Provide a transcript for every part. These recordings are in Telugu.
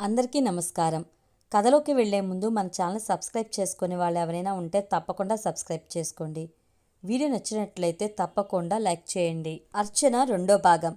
అందరికీ నమస్కారం. కథలోకి వెళ్ళే ముందు మన ఛానల్ సబ్స్క్రైబ్ చేసుకునే వాళ్ళు ఎవరైనా ఉంటే తప్పకుండా సబ్స్క్రైబ్ చేసుకోండి. వీడియో నచ్చినట్లయితే తప్పకుండా లైక్ చేయండి. అర్చన రెండో భాగం.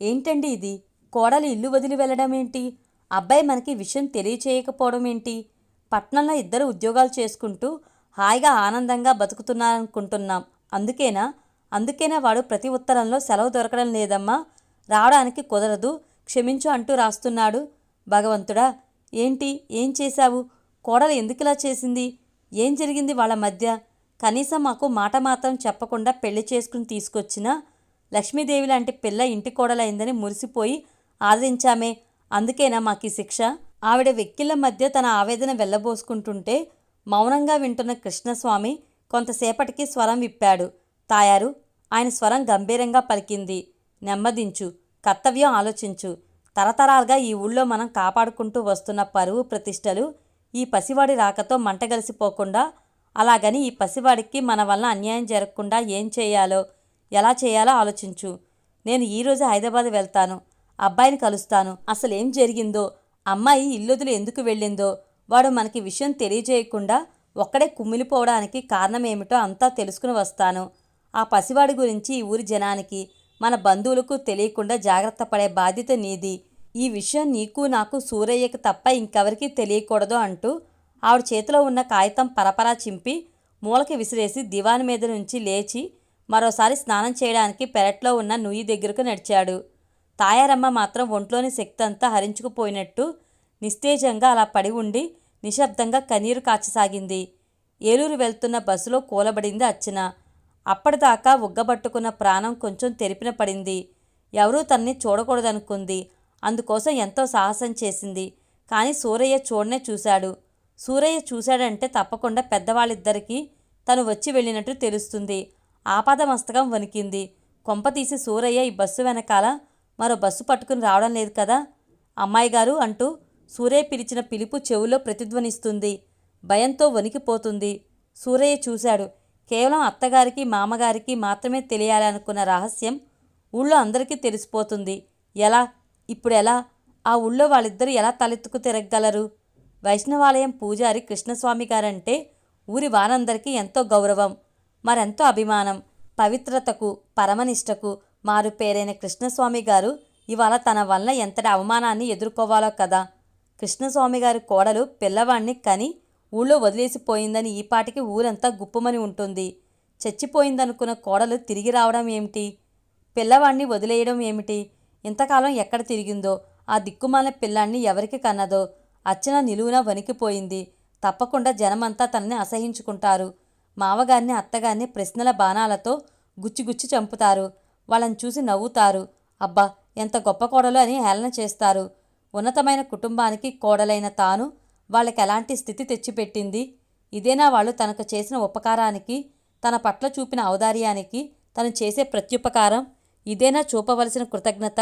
ఏంటండి ఇది? కోడలు ఇల్లు వదిలి వెళ్ళడం ఏంటి? అబ్బాయి మనకి విషయం తెలియచేయకపోవడం ఏంటి? పట్నంలో ఇద్దరు ఉద్యోగాలు చేసుకుంటూ హాయిగా ఆనందంగా బతుకుతున్నారనుకుంటున్నాం. అందుకేనా? అందుకేనా వాడు ప్రతి ఉత్తరంలో సెలవు దొరకడం లేదమ్మా? రావడానికి కుదరదు. క్షమించు అంటూ రాస్తున్నాడు. భగవంతుడా ఏంటి? ఏం చేశావు? కోడలు ఎందుకులా చేసింది? ఏం జరిగింది వాళ్ళ మధ్య? కనీసం మాకు మాట మాత్రం చెప్పకుండా పెళ్ళి చేసుకుని తీసుకొచ్చినా లక్ష్మీదేవి లాంటి పిల్ల ఇంటి కోడలైందని మురిసిపోయి ఆదరించామే. అందుకేనా మాకు ఈ శిక్ష? ఆవిడ వెక్కిళ్ళ మధ్య తన ఆవేదన వెళ్ళబోసుకుంటుంటే మౌనంగా వింటున్న కృష్ణస్వామి కొంతసేపటికి స్వరం విప్పాడు. తాయారు ఆయన స్వరం గంభీరంగా పలికింది. నెమ్మదించు కర్తవ్యం ఆలోచించు. తరతరాలుగా ఈ ఊళ్ళో మనం కాపాడుకుంటూ వస్తున్న పరువు ప్రతిష్టలు ఈ పసివాడి రాకతో మంటగలిసిపోకుండా అలాగని ఈ పసివాడికి మన వల్ల అన్యాయం జరగకుండా ఏం చేయాలో ఎలా చేయాలో ఆలోచించు. నేను ఈరోజు హైదరాబాద్ వెళ్తాను అబ్బాయిని కలుస్తాను అసలు ఏం జరిగిందో అమ్మాయి ఇల్లుదులు ఎందుకు వెళ్ళిందో వాడు మనకి విషయం తెలియజేయకుండా ఒక్కడే కుమ్మిలిపోవడానికి కారణమేమిటో అంతా తెలుసుకుని వస్తాను. ఆ పసివాడి గురించి ఈ ఊరి జనానికి మన బంధువులకు తెలియకుండా జాగ్రత్త పడే బాధ్యత నీది. ఈ విషయం నీకు నాకు సూరయ్యకి తప్ప ఇంకెవరికీ తెలియకూడదు అంటూ ఆవిడ చేతిలో ఉన్న కాగితం పరపరా చింపి మూలకి విసిరేసి దివాన్ మీద నుంచి లేచి మరోసారి స్నానం చేయడానికి పెరట్లో ఉన్న నుయ్యి దగ్గరకు నడిచాడు. తాయారమ్మ మాత్రం ఒంట్లోని శక్తి అంతా హరించుకుపోయినట్టు నిస్తేజంగా అలా పడి ఉండి నిశ్శబ్దంగా కన్నీరు కాచసాగింది. ఏలూరు వెళ్తున్న బస్సులో కూలబడింది అర్చన అప్పటిదాకా ఉగ్గబట్టుకున్న ప్రాణం కొంచెం తెరిపిన పడింది. ఎవరూ తన్ని చూడకూడదనుకుంది. అందుకోసం ఎంతో సాహసం చేసింది. కానీ సూరయ్య చూడనే చూశాడు. సూరయ్య చూశాడంటే తప్పకుండా పెద్దవాళ్ళిద్దరికీ తను వచ్చి వెళ్ళినట్టు తెలుస్తుంది. ఆపాద మస్తకం వణికింది కొంపతీసి సూరయ్య ఈ బస్సు వెనకాల మరో బస్సు పట్టుకుని రావడం లేదు కదా? అమ్మాయి గారు అంటూ సూరయ్య పిలిచిన పిలుపు చెవులో ప్రతిధ్వనిస్తుంది. భయంతో వణికిపోతుంది. సూరయ్య చూశాడు. కేవలం అత్తగారికి మామగారికి మాత్రమే తెలియాలనుకున్న రహస్యం ఊళ్ళో అందరికీ తెలిసిపోతుంది. ఎలా? ఇప్పుడు ఎలా? ఆ ఊళ్ళో వాళ్ళిద్దరూ ఎలా తలెత్తుకు తిరగగలరు? వైష్ణవాలయం పూజారి కృష్ణస్వామి గారంటే ఊరి వారందరికీ ఎంతో గౌరవం మరెంతో అభిమానం. పవిత్రతకు పరమనిష్టకు మారు పేరైన కృష్ణస్వామి గారు ఇవాళ తన వల్ల ఎంతటి అవమానాన్ని ఎదుర్కోవాలో కదా. కృష్ణస్వామి గారి కోడలు పిల్లవాణ్ణి కని ఊళ్ళో వదిలేసిపోయిందని ఈపాటికి ఊరంతా గుప్పమని ఉంటుంది. చచ్చిపోయిందనుకున్న కోడలు తిరిగి రావడం ఏమిటి? పిల్లవాణ్ణి వదిలేయడం ఏమిటి? ఇంతకాలం ఎక్కడ తిరిగిందో ఆ దిక్కుమాల పిల్లాన్ని ఎవరికి కన్నదో అర్చన నిలువున వణికిపోయింది. తప్పకుండా జనమంతా తనని అసహించుకుంటారు. మావగారిని అత్తగారిని ప్రశ్నల బాణాలతో గుచ్చిగుచ్చి చంపుతారు. వాళ్ళని చూసి నవ్వుతారు. అబ్బా ఎంత గొప్ప కోడలు అని హేళన చేస్తారు. ఉన్నతమైన కుటుంబానికి కోడలైన తాను వాళ్ళకి ఎలాంటి స్థితి తెచ్చిపెట్టింది? ఇదేనా వాళ్ళు తనకు చేసిన ఉపకారానికి తన పట్ల చూపిన ఔదార్యానికి తను చేసే ప్రత్యుపకారం? ఇదేనా చూపవలసిన కృతజ్ఞత?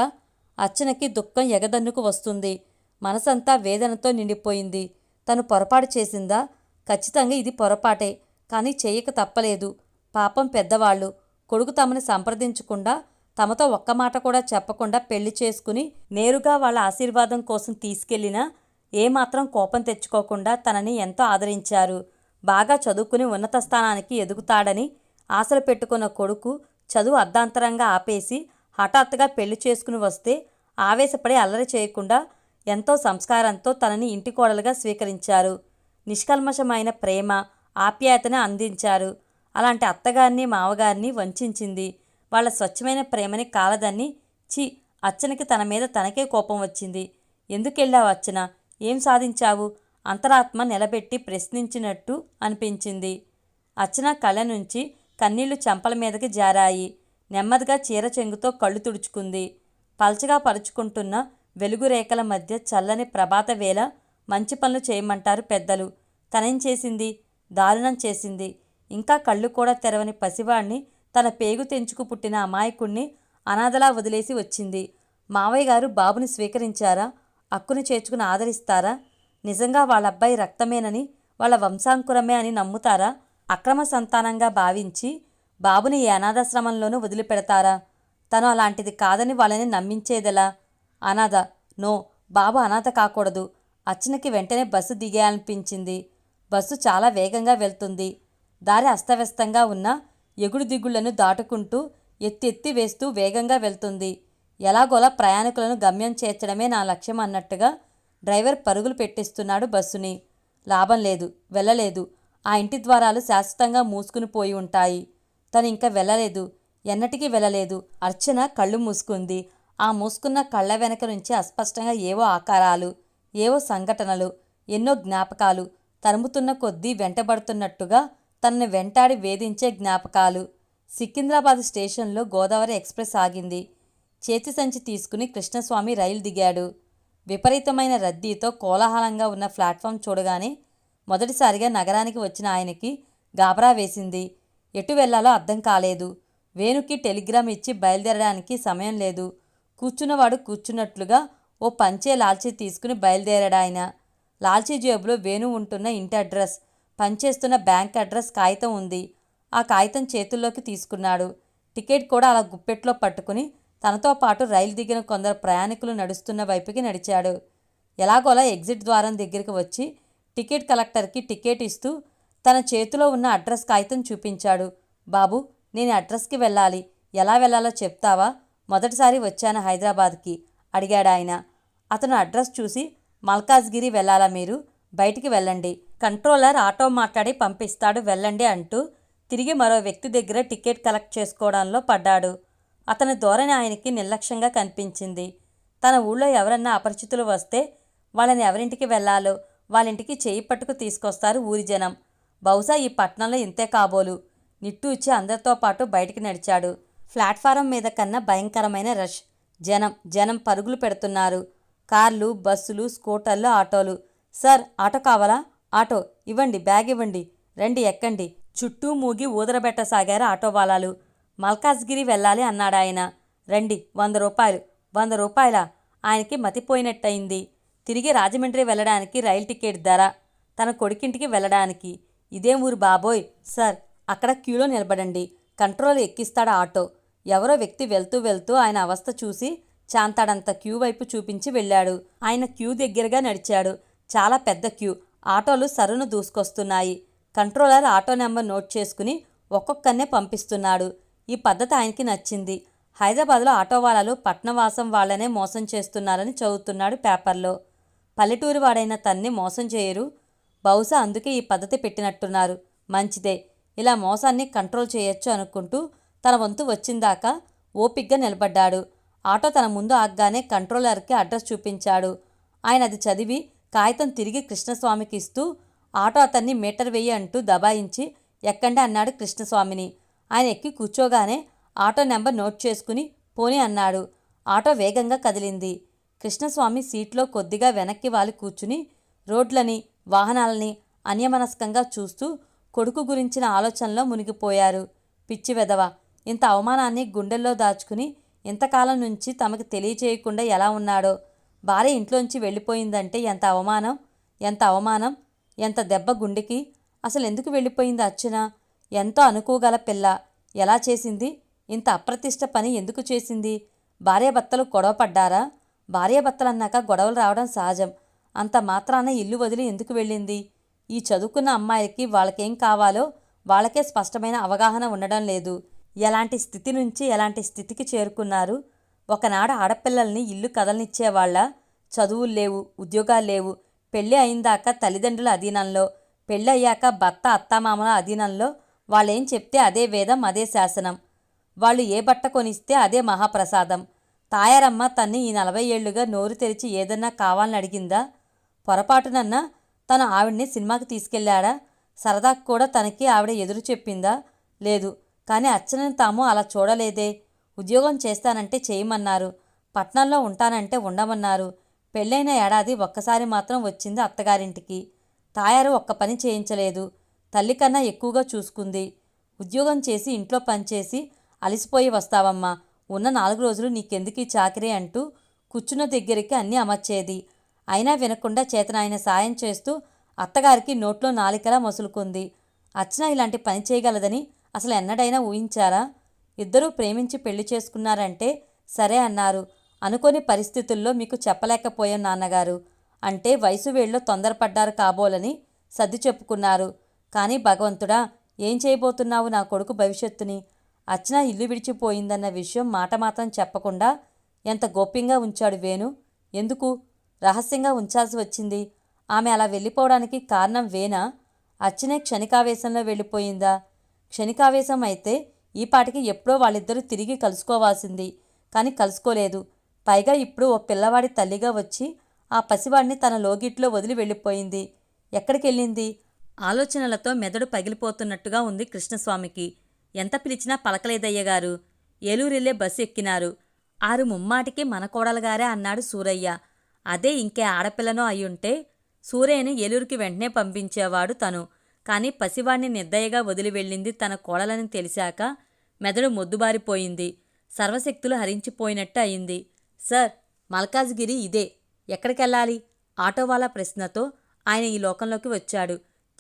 అర్చనకి దుఃఖం ఎగదన్నుకు వస్తుంది. మనసంతా వేదనతో నిండిపోయింది. తను పొరపాటు చేసిందా? ఖచ్చితంగా ఇది పొరపాటే. కానీ చేయక తప్పలేదు. పాపం పెద్దవాళ్ళు. కొడుకు తమని సంప్రదించకుండా తమతో ఒక్క మాట కూడా చెప్పకుండా పెళ్ళి చేసుకుని నేరుగా వాళ్ళ ఆశీర్వాదం కోసం తీసుకెళ్ళినా ఏమాత్రం కోపం తెచ్చుకోకుండా తనని ఎంతో ఆదరించారు. బాగా చదువుకుని ఉన్నత స్థానానికి ఎదుగుతాడని ఆశలు పెట్టుకున్న కొడుకు చదువు అర్ధాంతరంగా ఆపేసి హఠాత్తుగా పెళ్ళి చేసుకుని వస్తే ఆవేశపడి అల్లరి చేయకుండా ఎంతో సంస్కారంతో తనని ఇంటి కోడలుగా స్వీకరించారు. నిష్కల్మషమైన ప్రేమ ఆప్యాయతను అందించారు. అలాంటి అత్తగారిని మావగారిని వంచింది వాళ్ళ స్వచ్ఛమైన ప్రేమని కాలదన్ని చి అచ్చనకి తన మీద తనకే కోపం వచ్చింది. ఎందుకెళ్ళావు అచ్చన? ఏం సాధించావు? అంతరాత్మ నిలబెట్టి ప్రశ్నించినట్టు అనిపించింది. అర్చన కళ నుంచి కన్నీళ్ళు చెంపల మీదకి జారాయి. నెమ్మదిగా చీర చెంగుతో కళ్ళు తుడుచుకుంది. పల్చగా పరుచుకుంటున్న వెలుగు రేఖల మధ్య చల్లని ప్రభాత వేళ మంచి పనులు చేయమంటారు పెద్దలు. తనేం చేసింది? దారుణం చేసింది. ఇంకా కళ్ళు కూడా తెరవని పసివాణ్ణి తన పేగు తెంచుకు పుట్టిన అమాయకుణ్ణి అనాథలా వదిలేసి వచ్చింది. మావయ్య గారు బాబుని స్వీకరించారా? అక్కును చేర్చుకుని ఆదరిస్తారా? నిజంగా వాళ్ళ అబ్బాయి రక్తమేనని వాళ్ళ వంశాంకురమే అని నమ్ముతారా? అక్రమ సంతానంగా భావించి బాబుని ఈ అనాథాశ్రమంలోనూ వదిలిపెడతారా? తను అలాంటిది కాదని వాళ్ళని నమ్మించేదెలా? అనాథ నో బాబు అనాథ కాకూడదు. అర్చనకి వెంటనే బస్సు దిగేయాలనిపించింది. బస్సు చాలా వేగంగా వెళ్తుంది. దారి అస్తవ్యస్తంగా ఉన్న ఎగుడు దిగుళ్ళను దాటుకుంటూ ఎత్తి ఎత్తి వేస్తూ వేగంగా వెళ్తుంది. ఎలాగోలా ప్రయాణికులను గమ్యం చేర్చడమే నా లక్ష్యం అన్నట్టుగా డ్రైవర్ పరుగులు పెట్టిస్తున్నాడు బస్సుని. లాభం లేదు వెళ్ళలేదు. ఆ ఇంటి ద్వారాలు శాశ్వతంగా మూసుకుని పోయి ఉంటాయి. తను ఇంకా వెళ్ళలేదు. ఎన్నటికీ వెళ్ళలేదు. అర్చన కళ్ళు మూసుకుంది. ఆ మూసుకున్న కళ్ళ వెనక నుంచి అస్పష్టంగా ఏవో ఆకారాలు ఏవో సంఘటనలు ఎన్నో జ్ఞాపకాలు తరుముతున్న కొద్దీ వెంటబడుతున్నట్టుగా తనని వెంటాడి వేధించే జ్ఞాపకాలు. సికింద్రాబాద్ స్టేషన్లో గోదావరి ఎక్స్ప్రెస్ ఆగింది. చేతి సంచి తీసుకుని కృష్ణస్వామి రైలు దిగాడు. విపరీతమైన రద్దీతో కోలాహలంగా ఉన్న ప్లాట్ఫామ్ చూడగానే మొదటిసారిగా నగరానికి వచ్చిన ఆయనకి గాబరా వేసింది. ఎటు వెళ్ళాలో అర్థం కాలేదు. వేణుకి టెలిగ్రామ్ ఇచ్చి బయలుదేరడానికి సమయం లేదు. కూర్చున్నవాడు కూర్చున్నట్లుగా ఓ పంచే లాల్చీ తీసుకుని బయలుదేరాడాయన లాల్చీ జేబులో వేణు ఉంటున్న ఇంటి అడ్రస్ పనిచేస్తున్న బ్యాంక్ అడ్రస్ కాగితం ఉంది. ఆ కాగితం చేతుల్లోకి తీసుకున్నాడు. టికెట్ కూడా అలా గుప్పెట్లో పట్టుకుని తనతో పాటు రైలు దిగిన కొందరు ప్రయాణికులు నడుస్తున్న వైపుకి నడిచాడు. ఎలాగోలా ఎగ్జిట్ ద్వారం దగ్గరికి వచ్చి టికెట్ కలెక్టర్కి టికెట్ ఇస్తూ తన చేతిలో ఉన్న అడ్రస్ కాగితం చూపించాడు. బాబు నేను అడ్రస్కి వెళ్ళాలి. ఎలా వెళ్ళాలో చెప్తావా? మొదటిసారి వచ్చాను హైదరాబాద్కి అడిగాడు ఆయన. అతను అడ్రస్ చూసి మల్కాజ్గిరి వెళ్ళాలా మీరు? బయటికి వెళ్ళండి. కంట్రోలర్ ఆటో మాట్లాడి పంపిస్తాడు వెళ్ళండి అంటూ తిరిగి మరో వ్యక్తి దగ్గర టికెట్ కలెక్ట్ చేసుకోవడంలో పడ్డాడు. అతని ధోరణి ఆయనకి నిర్లక్ష్యంగా కనిపించింది. తన ఊళ్ళో ఎవరన్నా అపరిచితులు వస్తే వాళ్ళని ఎవరింటికి వెళ్ళాలో వాళ్ళింటికి చేయి పట్టుకు తీసుకొస్తారు ఊరి జనం. బహుశా ఈ పట్టణంలో ఇంతే కాబోలు. నిట్టూచి అందరితో పాటు బయటికి నడిచాడు. ప్లాట్ఫారం మీద కన్నా భయంకరమైన రష్. జనం జనం పరుగులు పెడుతున్నారు. కార్లు బస్సులు స్కూటర్లు ఆటోలు. సార్ ఆటో కావాలా? ఆటో ఇవ్వండి బ్యాగ్ ఇవ్వండి. రండి ఎక్కండి. చుట్టూ మూగి ఊదరబెట్టసాగారు ఆటో వాళ్ళాలు. మల్కాజ్గిరి వెళ్ళాలి అన్నాడాయన. రండి వంద రూపాయలు. వంద రూపాయల? ఆయనకి మతిపోయినట్టయింది. తిరిగి రాజమండ్రి వెళ్ళడానికి రైలు టికెట్ ధర తన కొడుకింటికి వెళ్ళడానికి. ఇదేం ఊరు బాబోయ్! సార్ అక్కడ క్యూలో నిలబడండి. కంట్రోల్ ఎక్కిస్తాడు ఆటో. ఎవరో వ్యక్తి వెళ్తూ వెళ్తూ ఆయన అవస్థ చూసి చాంతాడంత క్యూ వైపు చూపించి వెళ్ళాడు. ఆయన క్యూ దగ్గరగా నడిచాడు. చాలా పెద్ద క్యూ. ఆటోలు సరును దూసుకొస్తున్నాయి. కంట్రోలర్ ఆటో నెంబర్ నోట్ చేసుకుని ఒక్కొక్కరినే పంపిస్తున్నాడు. ఈ పద్ధతి ఆయనకి నచ్చింది. హైదరాబాద్లో ఆటో వాళ్ళలు పట్నవాసం వాళ్ళనే మోసం చేస్తున్నారని చదువుతున్నాడు పేపర్లో. పల్లెటూరి వాడైన తన్ని మోసం చేయరు. బహుశా అందుకే ఈ పద్ధతి పెట్టినట్టున్నారు. మంచిదే. ఇలా మోసాన్ని కంట్రోల్ చేయొచ్చు అనుకుంటూ తన వంతు వచ్చిందాకా ఓపిగ్గా నిలబడ్డాడు. ఆటో తన ముందు ఆగ్గానే కంట్రోలర్కి అడ్రస్ చూపించాడు. ఆయన అది చదివి కాగితం తిరిగి కృష్ణస్వామికి ఇస్తూ ఆటో అతన్ని మీటర్ వెయ్యి అంటూ దబాయించి ఎక్కండి అన్నాడు కృష్ణస్వామిని. ఆయన ఎక్కి కూర్చోగానే ఆటో నెంబర్ నోట్ చేసుకుని పోనీ అన్నాడు. ఆటో వేగంగా కదిలింది. కృష్ణస్వామి సీట్లో కొద్దిగా వెనక్కి వాలి కూర్చుని రోడ్లని వాహనాలని అన్యమనస్కంగా చూస్తూ కొడుకు గురించిన ఆలోచనలో మునిగిపోయారు. పిచ్చి వెదవ ఇంత అవమానాన్ని గుండెల్లో దాచుకుని ఇంతకాలం నుంచి తమకు తెలియచేయకుండా ఎలా ఉన్నాడో? భార్య ఇంట్లోంచి వెళ్ళిపోయిందంటే ఎంత అవమానం? ఎంత అవమానం? ఎంత దెబ్బ గుండెకి? అసలు ఎందుకు వెళ్ళిపోయింది అర్చన? ఎంతో అనుకోగల పిల్ల! ఎలా చేసింది? ఇంత అప్రతిష్ట పని ఎందుకు చేసింది? భార్యాభర్తలు గొడవ పడ్డారా? భార్యాభర్తలు అన్నాక గొడవలు రావడం సహజం. అంత మాత్రాన ఇల్లు వదిలి ఎందుకు వెళ్ళింది? ఈ చదువుకున్న అమ్మాయికి వాళ్ళకేం కావాలో వాళ్ళకే స్పష్టమైన అవగాహన ఉండడం లేదు. ఎలాంటి స్థితి నుంచి ఎలాంటి స్థితికి చేరుకున్నారు? ఒకనాడు ఆడపిల్లల్ని ఇల్లు కదలనిచ్చేవాళ్ళ చదువులు లేవు ఉద్యోగాలు లేవు. పెళ్ళి అయిందాక తల్లిదండ్రుల అధీనంలో పెళ్ళి అయ్యాక భర్త అత్తామామల అధీనంలో వాళ్ళేం చెప్తే అదే వేదం అదే శాసనం. వాళ్ళు ఏ బట్ట కొనిస్తే అదే మహాప్రసాదం. తాయారమ్మ తన్ని ఈ నలభై ఏళ్ళుగా నోరు తెరిచి ఏదన్నా కావాలని అడిగిందా? పొరపాటునన్నా తను ఆవిడ్ని సినిమాకి తీసుకెళ్ళాడా సరదాకు కూడా తనకి ఆవిడ ఎదురు చెప్పిందా? లేదు కానీ అచ్చనని తాము అలా చూడలేదే. ఉద్యోగం చేస్తానంటే చేయమన్నారు. పట్నంలో ఉంటానంటే ఉండమన్నారు. పెళ్ళైన ఏడాది ఒక్కసారి మాత్రం వచ్చింది అత్తగారింటికి. తాయారు ఒక్క పని చేయించలేదు. తల్లి కన్నా ఎక్కువగా చూసుకుంది. ఉద్యోగం చేసి ఇంట్లో పనిచేసి అలసిపోయి వస్తావమ్మా. ఉన్న నాలుగు రోజులు నీకెందుకు ఈ చాకరీ అంటూ కూర్చున్న దగ్గరికి అన్నీ అమర్చేది. అయినా వినకుండా చేతనాయన సాయం చేస్తూ అత్తగారికి నోట్లో నాలికలా మసులుకుంది. అర్చన ఇలాంటి పని చేయగలదని అసలు ఎన్నడైనా ఊహించారా? ఇద్దరూ ప్రేమించి పెళ్ళి చేసుకున్నారంటే సరే అన్నారు. అనుకోని పరిస్థితుల్లో మీకు చెప్పలేకపోయాం నాన్నగారు. అంటే వయసు వేళ్ళలో తొందరపడ్డారు కాబోలని సర్ది చెప్పుకున్నారు. కానీ భగవంతుడా ఏం చేయబోతున్నావు నా కొడుకు భవిష్యత్తుని? అర్చన ఇల్లు విడిచిపోయిందన్న విషయం మాట మాత్రం చెప్పకుండా ఎంత గోప్యంగా ఉంచాడు వేణు? ఎందుకు? రహస్యంగా ఉంచాల్సి వచ్చింది. ఆమె అలా వెళ్ళిపోవడానికి కారణం వేనా అర్చనే క్షణికావేశంలో వెళ్ళిపోయిందా? క్షణికావేశం అయితే ఈ పాటికి ఎప్పుడో వాళ్ళిద్దరూ తిరిగి కలుసుకోవాల్సింది. కానీ కలుసుకోలేదు. పైగా ఇప్పుడు ఓ పిల్లవాడి తల్లిగా వచ్చి ఆ పసివాడిని తన లోగిట్లో వదిలి వెళ్ళిపోయింది. ఎక్కడికెళ్ళింది? ఆలోచనలతో మెదడు పగిలిపోతున్నట్టుగా ఉంది కృష్ణస్వామికి. ఎంత పిలిచినా పలకలేదయ్యగారు ఏలూరెళ్ళే బస్సు ఎక్కినారు. ఆరు ముమ్మాటికి మన కోడలుగారే అన్నాడు సూరయ్య. అదే ఇంకే ఆడపిల్లనో అయ్యుంటే సూరయ్యని ఏలూరుకి వెంటనే పంపించేవాడు తను. కానీ పసివాణ్ణి నిర్దయగా వదిలి వెళ్ళింది తన కోడలని తెలిసాక మెదడు మొద్దుబారిపోయింది. సర్వశక్తులు హరించిపోయినట్టు అయింది. సార్ మల్కాజ్గిరి ఇదే. ఎక్కడికెళ్ళాలి? ఆటోవాలా ప్రశ్నతో ఆయన ఈ లోకంలోకి వచ్చాడు.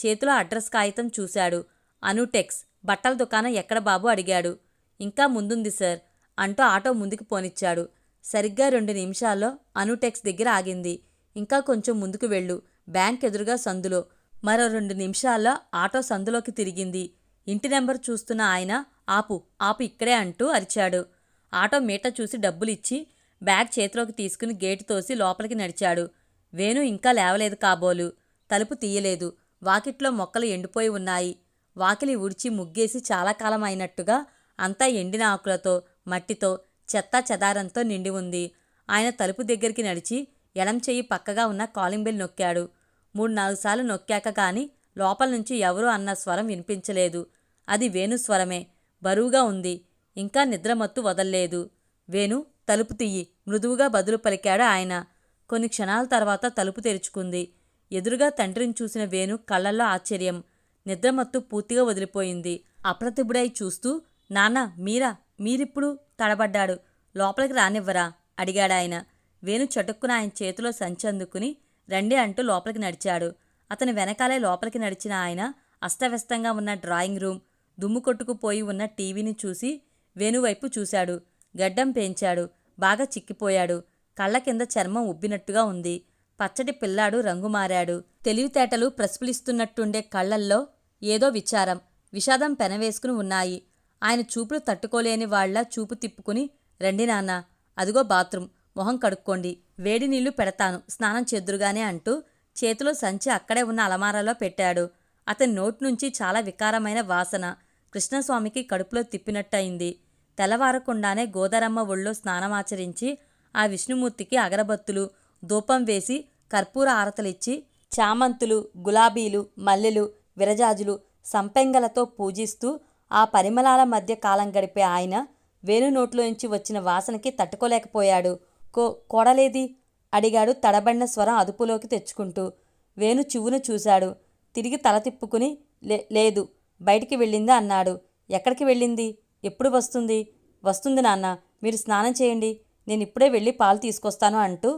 చేతిలో అడ్రస్ కాగితం చూశాడు. అనుటెక్స్ బట్టల దుకాణం ఎక్కడ బాబు అడిగాడు. ఇంకా ముందుంది సార్. అంటూ ఆటో ముందుకు పోనిచ్చాడు. సరిగ్గా రెండు నిమిషాల్లో అనుటెక్స్ దగ్గర ఆగింది. ఇంకా కొంచెం ముందుకు వెళ్ళు. బ్యాంక్ ఎదురుగా సందులో. మరో రెండు నిమిషాల్లో ఆటో సందులోకి తిరిగింది. ఇంటి నెంబర్ చూస్తున్న ఆయన ఆపు ఆపు ఇక్కడే అంటూ అరిచాడు. ఆటో మీట చూసి డబ్బులిచ్చి బ్యాగ్ చేతిలోకి తీసుకుని గేటు తోసి లోపలికి నడిచాడు. వేణు ఇంకా లేవలేదు కాబోలు. తలుపు తీయలేదు. వాకిట్లో మొక్కలు ఎండిపోయి ఉన్నాయి. వాకిలి ఉడిచి ముగ్గేసి చాలా కాలం అయినట్టుగా అంతా ఎండిన ఆకులతో మట్టితో చెత్త చెదారంతో నిండి ఉంది. ఆయన తలుపు దగ్గరికి నడిచి ఎడం చెయ్యి పక్కగా ఉన్న కాలింగ్ బెల్ నొక్కాడు. మూడు నాలుగు సార్లు నొక్కాక కాని లోపల నుంచి ఎవరూ అన్న స్వరం వినిపించలేదు. అది వేణు స్వరమే. బరువుగా ఉంది. ఇంకా నిద్రమత్తు వదల్లేదు. వేణు తలుపు తీయి మృదువుగా బదులు పలికాడు ఆయన. కొన్ని క్షణాల తర్వాత తలుపు తెరుచుకుంది. ఎదురుగా తండ్రిని చూసిన వేణు కళ్ళల్లో ఆశ్చర్యం. నిద్రమత్తు పూర్తిగా వదిలిపోయింది. అప్రతిభుడై చూస్తూ నాన్న మీరా? మీరిప్పుడు తడబడ్డాడు. లోపలికి రానివ్వరా? అడిగాడాయన. వేణు చటుక్కున ఆయన చేతిలో సంచి అందుకుని రండి అంటూ లోపలికి నడిచాడు. అతని వెనకాలే లోపలికి నడిచిన ఆయన అస్తవ్యస్తంగా ఉన్న డ్రాయింగ్ రూమ్ దుమ్ము కొట్టుకుపోయి ఉన్న టీవీని చూసి వేణువైపు చూశాడు. గడ్డం పెంచాడు. బాగా చిక్కిపోయాడు. కళ్ళ కింద చర్మం ఉబ్బినట్టుగా ఉంది. పచ్చటి పిల్లాడు రంగు మారాడు. తెలివితేటలు ప్రస్ఫులిస్తున్నట్టుండే కళ్ళల్లో ఏదో విచారం విషాదం పెనవేసుకుని ఉన్నాయి. ఆయన చూపులు తట్టుకోలేని వాళ్ళ చూపు తిప్పుకుని రండి నాన్న అదిగో బాత్రూం మొహం కడుక్కోండి వేడి నీళ్ళు పెడతాను స్నానం చెద్దురుగానే అంటూ చేతిలో సంచి అక్కడే ఉన్న అలమారాలో పెట్టాడు. అతని నోటి నుంచి చాలా వికారమైన వాసన కృష్ణస్వామికి కడుపులో తిప్పినట్టయింది. తెల్లవారకుండానే గోదారమ్మ ఒళ్ళో స్నానమాచరించి ఆ విష్ణుమూర్తికి అగరబత్తులు ధూపం వేసి కర్పూర ఆరతలిచ్చి చామంతులు గులాబీలు మల్లెలు విరజాజులు సంపెంగలతో పూజిస్తూ ఆ పరిమళాల మధ్య కాలం గడిపే ఆయన వేణు నోట్లోంచి వచ్చిన వాసనకి తట్టుకోలేకపోయాడు. కో కోడలేది? అడిగాడు తడబడిన స్వరం అదుపులోకి తెచ్చుకుంటూ. వేణు చివును చూశాడు. తిరిగి తల తిప్పుకుని లే లేదు బయటికి వెళ్ళిందా? అన్నాడు. ఎక్కడికి వెళ్ళింది? ఎప్పుడు వస్తుంది? వస్తుంది నాన్న మీరు స్నానం చేయండి. నేను ఇప్పుడే వెళ్ళి పాలు తీసుకొస్తాను అంటూ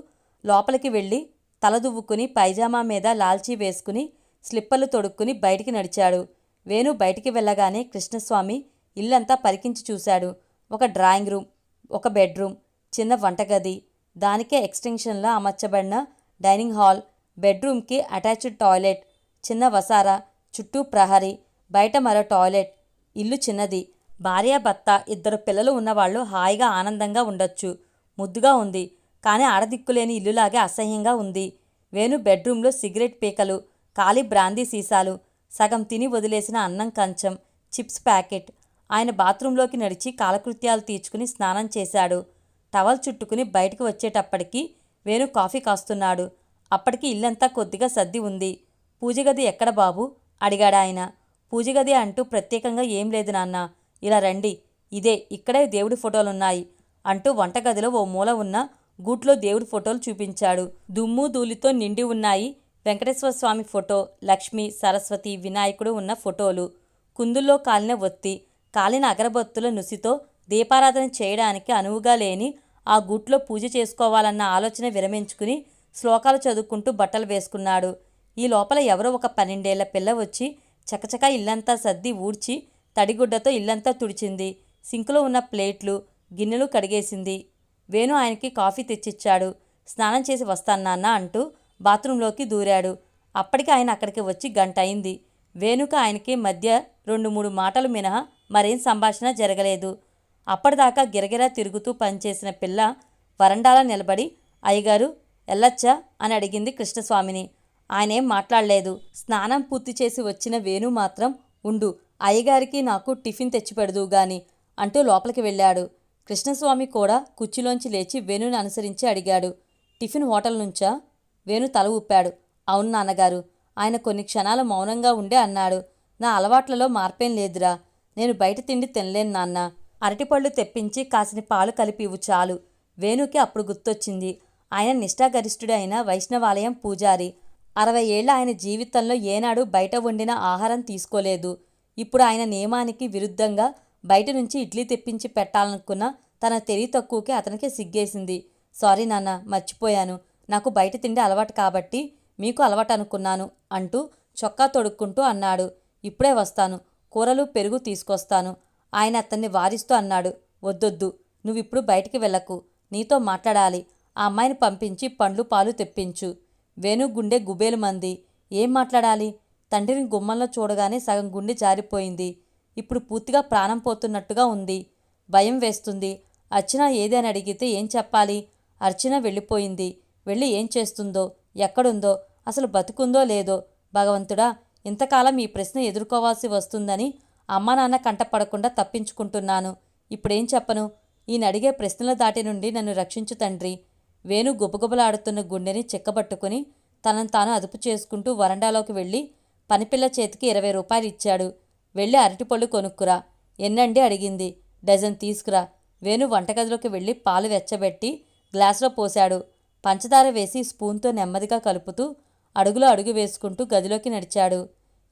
లోపలికి వెళ్ళి తలదువ్వుకుని పైజామా మీద లాల్చీ వేసుకుని స్లిప్పర్లు తొడుక్కుని బయటికి నడిచాడు. వేణు బయటికి వెళ్ళగానే కృష్ణస్వామి ఇల్లంతా పరికించి చూశాడు. ఒక డ్రాయింగ్ రూమ్ ఒక బెడ్రూమ్ చిన్న వంటగది దానికే ఎక్స్టెన్షన్లో అమర్చబడిన డైనింగ్ హాల్ బెడ్రూమ్కి అటాచ్డ్ టాయిలెట్ చిన్న వసారా చుట్టూ ప్రహరీ బయట మరో టాయిలెట్ ఇల్లు చిన్నది. భార్యాభర్త ఇద్దరు పిల్లలు ఉన్నవాళ్ళు హాయిగా ఆనందంగా ఉండొచ్చు. ముద్దుగా ఉంది. కానీ ఆడదిక్కులేని ఇల్లులాగే అసహ్యంగా ఉంది. వేణు బెడ్రూంలో సిగరెట్ పీకలు ఖాళీ బ్రాందీ సీసాలు సగం తిని వదిలేసిన అన్నం కంచం చిప్స్ ప్యాకెట్. ఆయన బాత్రూంలోకి నడిచి కాలకృత్యాలు తీర్చుకుని స్నానం చేశాడు. టవల్ చుట్టుకుని బయటకు వచ్చేటప్పటికి వేణు కాఫీ కాస్తున్నాడు. అప్పటికి ఇల్లంతా కొద్దిగా సర్ది ఉంది. పూజగది ఎక్కడ బాబు? అడిగాడాయన పూజగది అంటూ ప్రత్యేకంగా ఏం లేదు నాన్న. ఇలా రండి. ఇదే ఇక్కడే దేవుడి ఫోటోలున్నాయి అంటూ వంటగదిలో ఓ మూల ఉన్న గూట్లో దేవుడి ఫోటోలు చూపించాడు. దుమ్ము ధూళితో నిండి ఉన్నాయి. వెంకటేశ్వర స్వామి ఫోటో లక్ష్మి సరస్వతి వినాయకుడు ఉన్న ఫోటోలు. కుందుల్లో కాలిన ఒత్తి కాలిన అగరబత్తుల నుసితో దీపారాధన చేయడానికి అనువుగా లేని ఆ గూట్లో పూజ చేసుకోవాలన్న ఆలోచన విరమించుకుని శ్లోకాలు చదువుకుంటూ బట్టలు వేసుకున్నాడు. ఈ లోపల ఎవరో ఒక పన్నెండేళ్ళ పిల్ల వచ్చి చకచకా ఇల్లంతా సర్ది ఊడ్చి తడిగుడ్డతో ఇల్లంతా తుడిచింది. సింకులో ఉన్న ప్లేట్లు గిన్నెలు కడిగేసింది. వేణు ఆయనకి కాఫీ తెచ్చిచ్చాడు. స్నానం చేసి వస్తాను నాన్న అంటూ బాత్రూంలోకి దూరాడు. అప్పటికి ఆయన అక్కడికి వచ్చి గంట అయింది వేణుక ఆయనకి మధ్య రెండు మూడు మాటలు మినహా మరేం సంభాషణ జరగలేదు. అప్పటిదాకా గిరగిరా తిరుగుతూ పనిచేసిన పిల్ల వరండాలో నిలబడి అయ్యగారు ఎల్లచ్చా? అని అడిగింది కృష్ణస్వామిని. ఆయనేం మాట్లాడలేదు. స్నానం పూర్తి చేసి వచ్చిన వేణు మాత్రం ఉండు అయ్యగారికి నాకు టిఫిన్ తెచ్చిపెడదు గాని అంటూ లోపలికి వెళ్ళాడు. కృష్ణస్వామి కూడా కుర్చీలోంచి లేచి వేణుని అనుసరించి అడిగాడు. టిఫిన్ హోటల్ నుంచా? వేణు తల ఊపాడు. అవును నాన్నగారు ఆయన కొన్ని క్షణాలు మౌనంగా ఉండే అన్నాడు. నా అలవాట్లలో మార్పేం లేదురా. నేను బయట తిండి తినలేను నాన్న. అరటిపళ్ళు తెప్పించి కాసిన పాలు కలిపి ఇవ్వు చాలు. వేణుకి అప్పుడు గుర్తొచ్చింది. ఆయన నిష్ఠాగరిష్ఠుడైన వైష్ణవాలయం పూజారి. అరవై ఏళ్ళ ఆయన జీవితంలో ఏనాడు బయట వండిన ఆహారం తీసుకోలేదు. ఇప్పుడు ఆయన నియమానికి విరుద్ధంగా బయట నుంచి ఇడ్లీ తెప్పించి పెట్టాలనుకున్న తన తెలివి తక్కువకి అతనికి సిగ్గేసింది. సారీ నాన్న మర్చిపోయాను. నాకు బయట తిండి అలవాటు కాబట్టి మీకు అలవాటు అనుకున్నాను అంటూ చొక్కా తొడుక్కుంటూ అన్నాడు. ఇప్పుడే వస్తాను. కూరలు పెరుగు తీసుకొస్తాను. ఆయన అతన్ని వారిస్తూ అన్నాడు. వద్దొద్దు. నువ్విప్పుడు బయటికి వెళ్ళకు. నీతో మాట్లాడాలి. ఆ అమ్మాయిని పంపించి పండ్లు పాలు తెప్పించు. వేణు గుండె గుబేలు మంది ఏం మాట్లాడాలి? తండ్రిని గుమ్మంలో చూడగానే సగం గుండె జారిపోయింది. ఇప్పుడు పూర్తిగా ప్రాణం పోతున్నట్టుగా ఉంది. భయం వేస్తుంది. అర్చన ఏది అని అడిగితే ఏం చెప్పాలి? అర్చన వెళ్ళిపోయింది. వెళ్ళి ఏం చేస్తుందో? ఎక్కడుందో? అసలు బతుకుందో లేదో? భగవంతుడా ఇంతకాలం ఈ ప్రశ్న ఎదుర్కోవాల్సి వస్తుందని అమ్మా నాన్న కంటపడకుండా తప్పించుకుంటున్నాను. ఇప్పుడేం చెప్పను? ఈయన అడిగే ప్రశ్నల దాటి నుండి నన్ను రక్షించు తండ్రి. వేణు గుబగుబలాడుతున్న గుండెని చిక్కబట్టుకుని తనను తాను అదుపు చేసుకుంటూ వరండాలోకి వెళ్ళి పనిపిల్ల చేతికి ఇరవై రూపాయలు ఇచ్చాడు వెళ్ళి అరటిపళ్ళు కొనుక్కురా. ఎన్నండి అడిగింది. డజన్ తీసుకురా. వేణు వంటగదిలోకి వెళ్ళి పాలు వెచ్చబెట్టి గ్లాసులో పోశాడు. పంచదార వేసి స్పూన్తో నెమ్మదిగా కలుపుతూ అడుగులో అడుగు వేసుకుంటూ గదిలోకి నడిచాడు.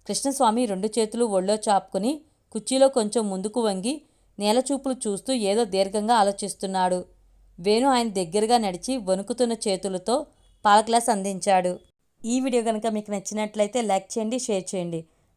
కృష్ణస్వామి రెండు చేతులు ఒళ్ళో చాపుకుని కుర్చీలో కొంచెం ముందుకు వంగి నేలచూపులు చూస్తూ ఏదో దీర్ఘంగా ఆలోచిస్తున్నాడు. వేణు ఆయన దగ్గరగా నడిచి వణుకుతున్న చేతులతో పాల గ్లాస్ అందించాడు. ఈ వీడియో కనుక మీకు నచ్చినట్లయితే లైక్ చేయండి షేర్ చేయండి.